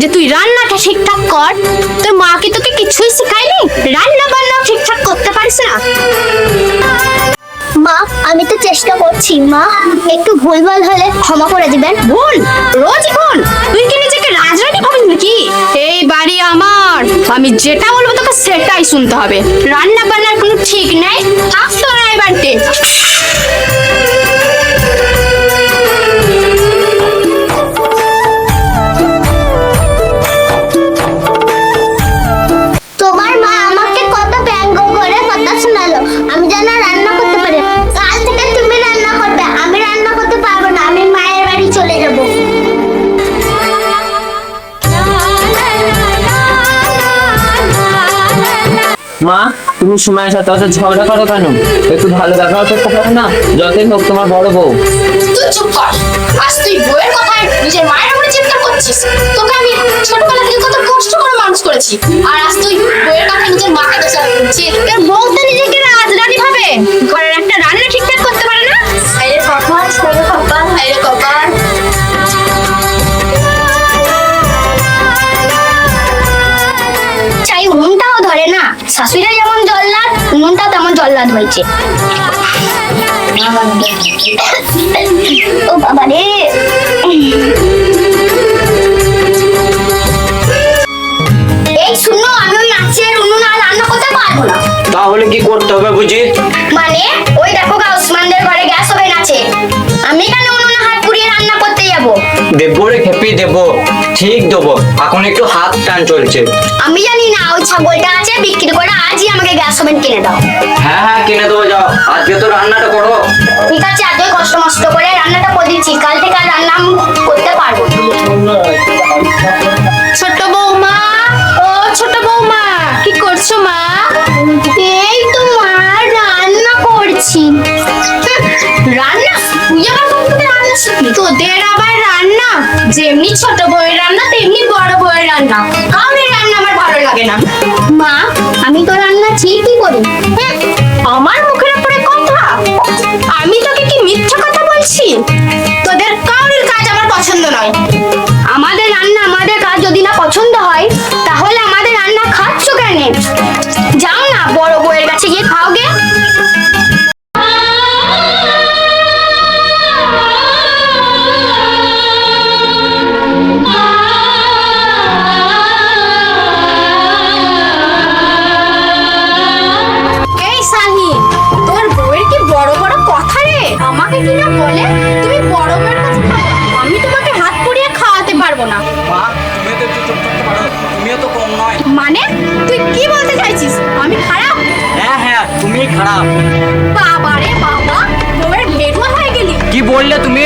যে তুই রান্নাটা ঠিকঠাক কর তোর মা কি তোকে কিছুই শেখায়নি। রান্না বান্না ঠিকঠাক করতে পারিস না। মা আমি তো চেষ্টা করছি মা একটু ভুলভাল হলে ক্ষমা করে দিবেন। ভুল? রোজ ভুল? তুই কি নিজেকে রাজরানী ভাবিস নাকি? এই বাড়ি আমার। আমি যেটা বলব তোকে সেটাই শুনতে হবে। রান্না বান্নার মা তুমি সময়ের সাথে অত ঝগড়া করো কেন? একটু ভালো ব্যবহার করতে পারো না যতই হোক তোমার বড় বউ। তুই চুপ কর। আজ তুই বউয়ের কথায় নিজের মায়ের উপরে চিন্তা করছিস। তোকে আমি ছোটবেলা থেকে কত কষ্ট করে মানুষ করেছি। আর আজ তুই বউয়ের কথায় নিজের মাকে দোষারোপ করছিস। তোর বউ তো নিজেকে রাজরানী ভাবে। ঘরের শাশুড়িরা যেমন জল্লাদ উনুনটাও তেমন জল্লাদ হয়েছে। ও বাবা রে। এই শুনো আমি মাছের উনুন আর রান্না করতে পারব না। তাহলে কি করতে হবে বুঝি? মানে ওই দেখো গা ওসমানদের ঘরে গ্যাস ওভেন আছে। আমি কেন উনুনে হাত পুড়িয়ে রান্না করতে যাব? দেবো রে খেপি দেবো। ঠিক দেবো। এখন একটু হাত টান চলছে। আমি জানি না ওই ছাগলটা আছে বিক্রি করে আজই আমাকে গ্যাস ওভেন কিনে দাও। হ্যাঁ হ্যাঁ কিনে দেবো যাও। আজকে তো রান্নাটা করো। ঠিক আছে আজকে কষ্ট মষ্ট করে রান্নাটা করে দিচ্ছি কাল থেকে আর রান্না আমি করতে পারব ছোট বৌমা ও ছোট বৌমা কি করছ মা? এই তো মা রান্না করছি। রান্না? তুই আবার রান্না শিখলি তোদের যেমনি ছোট বউয়ের রান্না, তেমনি বড় বউয়ের রান্না। কামের রান্না আমার ভালো লাগে না। মা, আমি তো রান্না ঠিকই করি। আমার মুখের উপরে কথা। আমি তোকে কি মিথ্যা কথা বলছি? তোদের কাউরের কাজ আমার পছন্দ নয়। মা তুমি তো একটু চুপ থাকতে পারো তুমিও তো কম নয়। মানে? তুই কি বলতে চাইছিস? আমি খারাপ? হ্যাঁ হ্যাঁ তুমি খারাপ। বাবা রে বাবা বউয়ের ভেড়ুয়া হয়ে গেলি। কি বললে তুমি?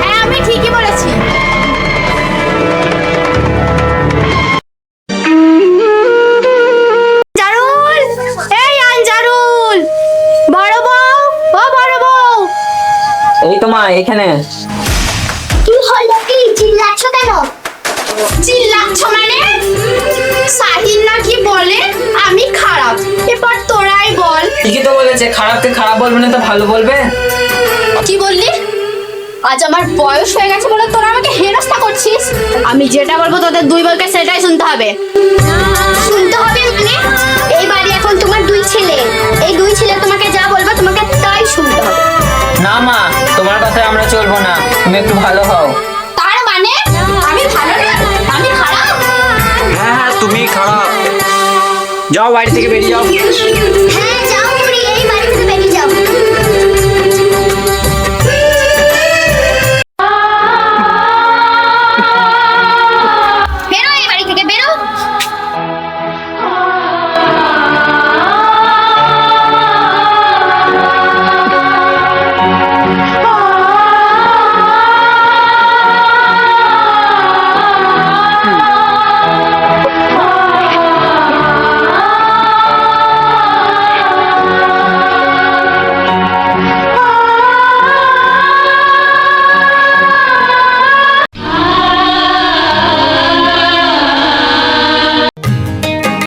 হ্যাঁ আমি ঠিকই বলেছি। জারুল এই আনজারুল! বড় বউ ও বড় বউ! এই তো এখানে। চিল্লাচ্ছ মানে? সাহিল নাকি বলে আমি খারাপ। এবার তোরাই বল। ঠিকই তো বলেছে খারাপকে খারাপ বলবে না তো ভালো বলবে? কি বললি? আজ আমার বয়স হয়ে গেছে বলে তোরা আমাকে হেনস্থা করছিস? আমি যেটা বলব তোদের দুই বলকে সেটাই শুনতে হবে। শুনতে হবে মানে? এই বাড়ি এখন তোমার দুই ছেলে। এই দুই ছেলে তোমাকে যা বলবে তোমাকে তাই শুনতে হবে। না মা তোমার কথায় আমরা চলবো না। তুমি একটু ভালো হও। যাও বাড়ি থেকে বেরিয়ে যাও। হ্যাঁ